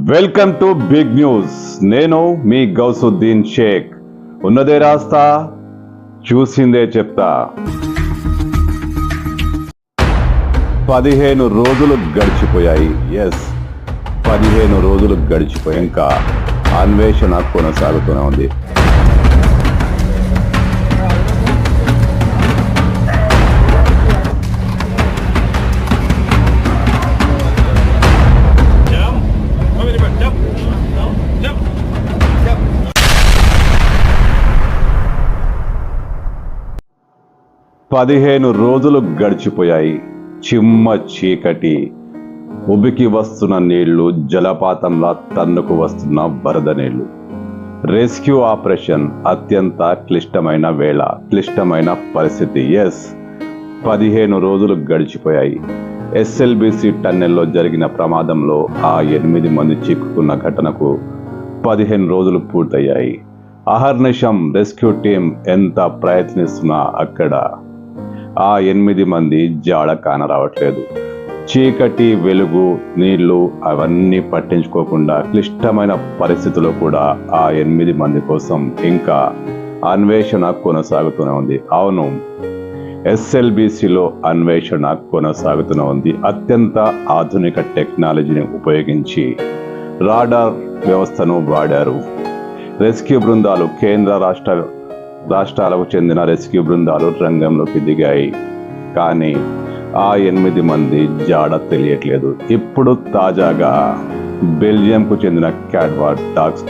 Welcome to big news నేను మీ గౌసుద్దీన్ షేక్. ఉన్నదే రాస్తా చూసిందే చెప్తా. పదిహేను రోజులు గడిచిపోయాయి. ఎస్ పదిహేను రోజులు గడిచిపోయాక అన్వేషణ కొనసాగుతూనే ఉంది. పదిహేను రోజులు గడిచిపోయాయి. చిమ్మ చీకటి. ఉబికి వస్తున్న నీళ్ళు జలపాతంలా తన్నుకు వస్తున్న వరద నీళ్ళు. రెస్క్యూ ఆపరేషన్ అత్యంత క్లిష్టమైన వేళ క్లిష్టమైన పరిస్థితి. ఎస్ పదిహేను రోజులు గడిచిపోయాయి. ఎస్ఎల్బిసి టన్నెల్లో జరిగిన ప్రమాదంలో ఆ ఎనిమిది మంది చిక్కుకున్న ఘటనకు పదిహేను రోజులు పూర్తయ్యాయి. అహర్నిషం రెస్క్యూ టీం ఎంత ప్రయత్నిస్తున్నా అక్కడ ఆ ఎనిమిది మంది జాడ కానరావట్లేదు చీకటి వెలుగు నీళ్ళు అవన్నీ పట్టించుకోకుండా క్లిష్టమైన పరిస్థితుల్లో కూడా ఆ ఎనిమిది మంది కోసం ఇంకా అన్వేషణ కొనసాగుతూనే ఉంది. అవును ఎస్ఎల్బిసిలో అన్వేషణ కొనసాగుతూనే ఉంది. అత్యంత ఆధునిక టెక్నాలజీని ఉపయోగించి రాడార్ వ్యవస్థను వాడారు. రెస్క్యూ బృందాలు కేంద్ర రాష్ట్ర రాష్ట్రాలకు చెందిన రెస్క్యూ బృందాలు రంగంలోకి దిగాయి. కానీ ఆ ఎనిమిది మంది జాడ తెలియట్లేదు. ఇప్పుడు తాజాగా బెల్జియంకు చెందిన క్యాడ్వాడ్ డాగ్స్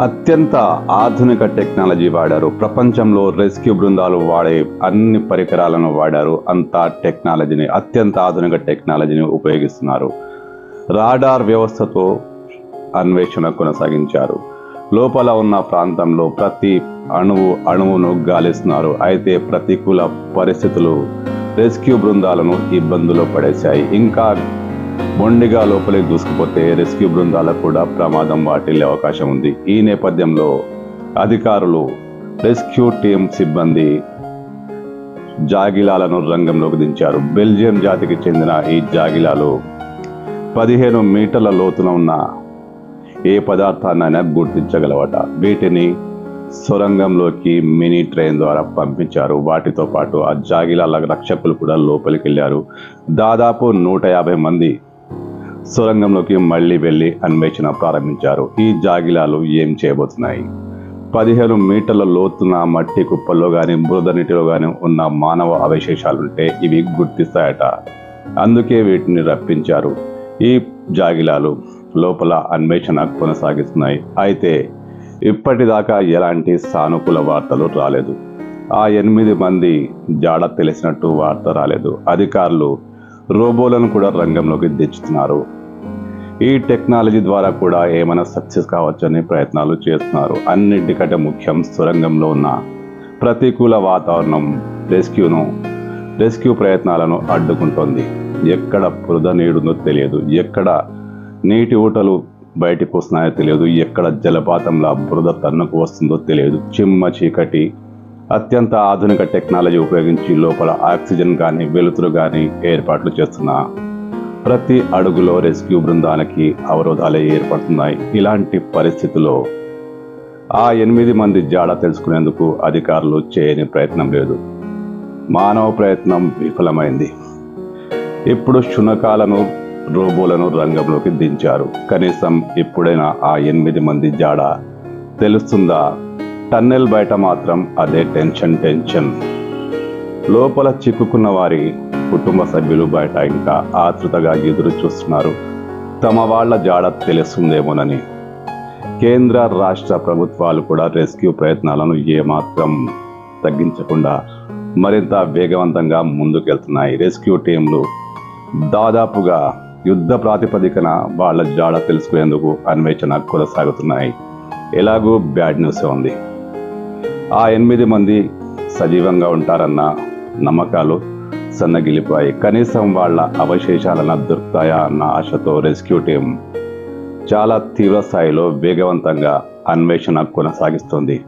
అత్యంత ఆధునిక టెక్నాలజీ వాడారు. ప్రపంచంలో రెస్క్యూ బృందాలు వాడే అన్ని పరికరాలను వాడారు. అంత టెక్నాలజీని అత్యంత ఆధునిక టెక్నాలజీని ఉపయోగిస్తున్నారు. రాడార్ వ్యవస్థతో అన్వేషణ కొనసాగించారు. లోపల ఉన్న ప్రాంతంలో ప్రతి అణువు అణువును గాలిస్తున్నారు. అయితే ప్రతికూల పరిస్థితులు రెస్క్యూ బృందాలను ఇబ్బందులో పడేశాయి. ఇంకా మొండిగా లోపలికి దూసుకుపోతే రెస్క్యూ బృందాలకు కూడా ప్రమాదం వాటిల్లే అవకాశం ఉంది. ఈ నేపథ్యంలో అధికారులు రెస్క్యూ టీం సిబ్బంది జాగిలాలను రంగంలోకి దించారు. బెల్జియం జాతికి చెందిన ఈ జాగిలాలు పదిహేను మీటర్ల లోతున ఉన్న ఏ పదార్థాన్నైనా గుర్తించగలవట. వీటిని సొరంగంలోకి మినీ ట్రైన్ ద్వారా పంపించారు. వాటితో పాటు ఆ జాగిలాల రక్షకులు కూడా లోపలికి వెళ్ళారు దాదాపు నూట యాభై మంది సొరంగంలోకి మళ్ళీ వెళ్ళి అన్వేషణ ప్రారంభించారు. ఈ జాగిలాలు ఏం చేయబోతున్నాయి? పదిహేను మీటర్ల లోతున మట్టి కుప్పల్లో కానీ బురద నీటిలో కానీ ఉన్న మానవ అవశేషాలుంటే ఇవి గుర్తిస్తాయట. అందుకే వీటిని రప్పించారు. ఈ జాగిలాలు లోపల అన్వేషణ కొనసాగిస్తున్నాయి. అయితే ఇప్పటిదాకా ఎలాంటి సానుకూల వార్తలు రాలేదు. ఆ ఎనిమిది మంది జాడ తెలిసినట్టు వార్త రాలేదు. అధికారులు రోబోలను కూడా రంగంలోకి తెచ్చుతున్నారు ఈ టెక్నాలజీ ద్వారా కూడా ఏమైనా సక్సెస్ కావచ్చని ప్రయత్నాలు చేస్తున్నారు. అన్నిటికంటే ముఖ్యం సురంగంలో ఉన్న ప్రతికూల వాతావరణం రెస్క్యూను రెస్క్యూ ప్రయత్నాలను అడ్డుకుంటోంది. ఎక్కడ బురద నీడుందో తెలియదు. ఎక్కడ నీటి ఊటలు బయటకు వస్తున్నాయో తెలియదు. ఎక్కడ జలపాతంలా బురద తన్నుకు వస్తుందో తెలియదు. చిమ్మ చీకటి. అత్యంత ఆధునిక టెక్నాలజీ ఉపయోగించి లోపల ఆక్సిజన్ కానీ వెలుతురు కానీ ఏర్పాట్లు చేస్తున్న. ప్రతి అడుగులో రెస్క్యూ బృందానికి అవరోధాలే ఏర్పడుతున్నాయి. ఇలాంటి పరిస్థితుల్లో ఆ ఎనిమిది మంది జాడ తెలుసుకునేందుకు అధికారులు చేయని ప్రయత్నం లేదు. మానవ ప్రయత్నం విఫలమైంది. ఇప్పుడు శునకాలను రోబోలను రంగంలోకి దించారు. కనీసం ఇప్పుడైనా ఆ ఎనిమిది మంది జాడ తెలుస్తుందా? టన్నెల్ బయట మాత్రం అదే టెన్షన్ టెన్షన్. లోపల చిక్కుకున్న వారి కుటుంబ సభ్యులు బయట ఇంకా ఆతృతగా ఎదురు చూస్తున్నారు. తమ వాళ్ళ జాడ తెలుస్తుందేమోనని. కేంద్ర రాష్ట్ర ప్రభుత్వాలు కూడా రెస్క్యూ ప్రయత్నాలను ఏమాత్రం తగ్గించకుండా మరింత వేగవంతంగా ముందుకెళ్తున్నాయి. రెస్క్యూ టీంలు దాదాపుగా యుద్ధ ప్రాతిపదికన వాళ్ళ జాడ తెలుసుకునేందుకు అన్వేషణ కొనసాగుతున్నాయి. ఎలాగూ బ్యాడ్ న్యూస్ ఉంది. ఆ ఎనిమిది మంది సజీవంగా ఉంటారన్న నమ్మకాలు సన్నగిలిపోయాయి. కనీసం వాళ్ళ అవశేషాలను దొరుకుతాయా అన్న ఆశతో రెస్క్యూ టీం చాలా తీవ్ర స్థాయిలో వేగవంతంగా అన్వేషణ కొనసాగిస్తుంది.